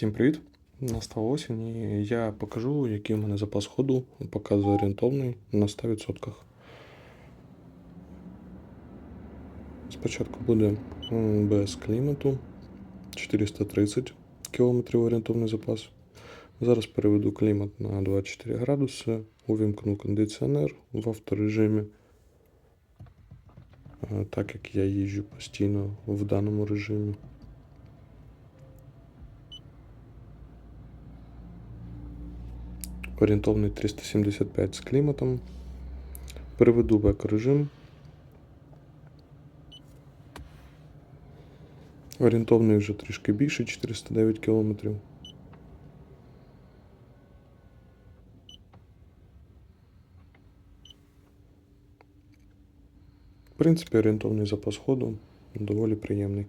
Всім привіт! Настала осінь і я покажу, який у мене запас ходу, показую орієнтовний на 100%. Спочатку буде без клімату 430 км орієнтовний запас. Зараз переведу клімат на 24 градуси, увімкну кондиціонер в авторежимі. Е, Так як я їжджу постійно в даному режимі. Орієнтовний 375 з кліматом. Переведу в екорежим. Орієнтовний вже трішки більше 409 км. В принципі, орієнтовний запас ходу доволі приємний.